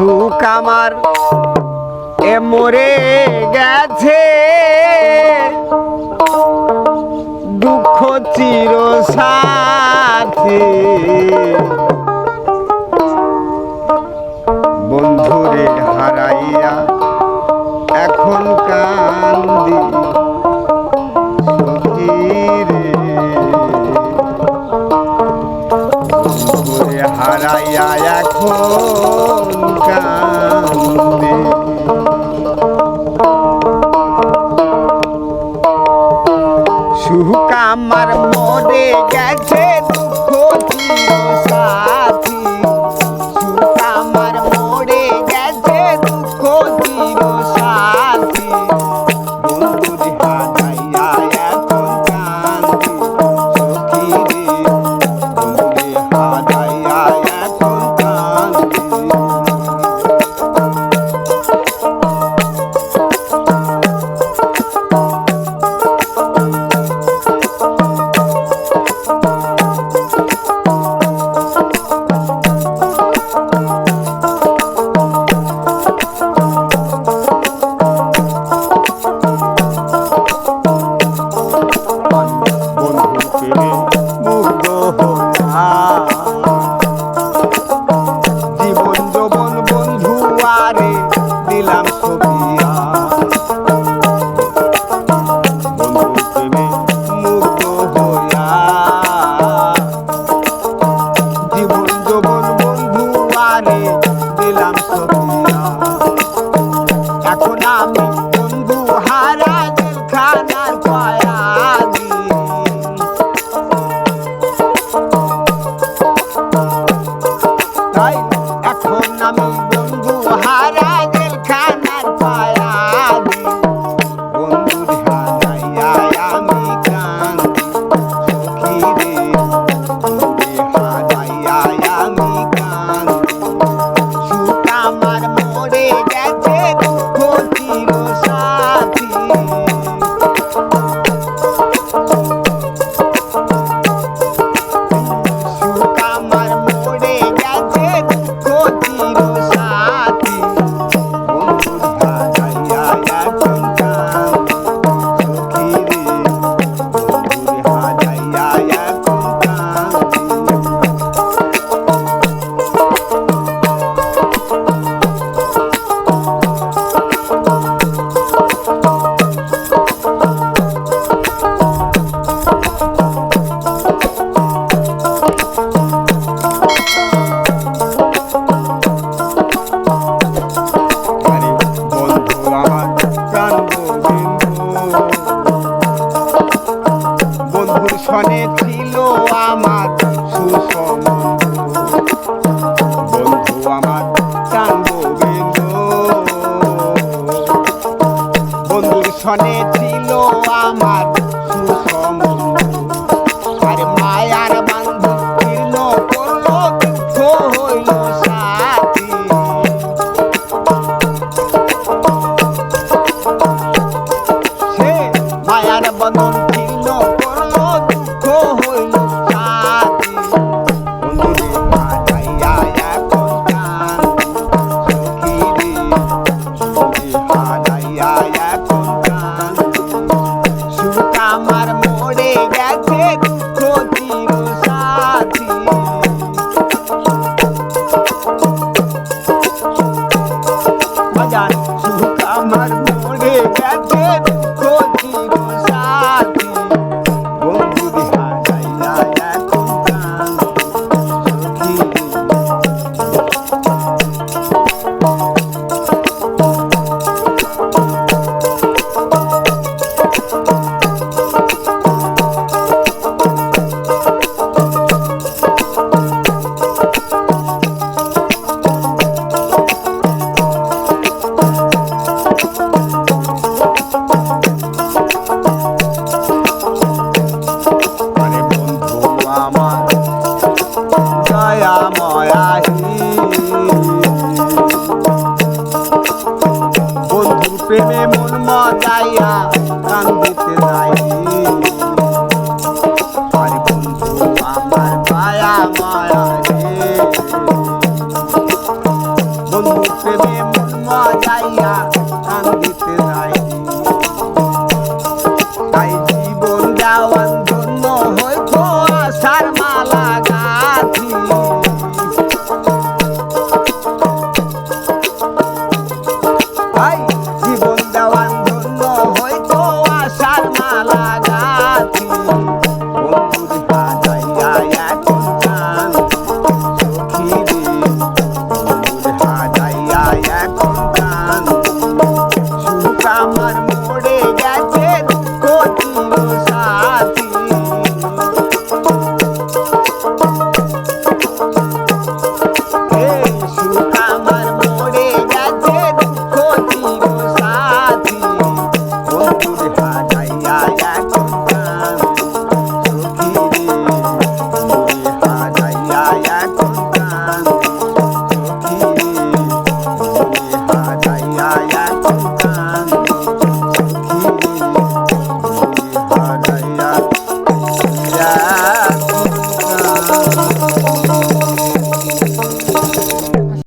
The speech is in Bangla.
সুখ আমার। এ মরে গেছে। দুঃখ চির সাথে। বন্ধুরে হারাইয়া এখন কান্দি। হারাইয়া এখন দিলাম Jamaican. বন্ধুর সনে ছিল আমার সুসম বন্ধু আমার চান্দ বন্ধুর সনে ছিল আমার Hey, দয়া ময়াহি বন্ধু প্রেমে মন মজাইয়া কান্দিতে যাই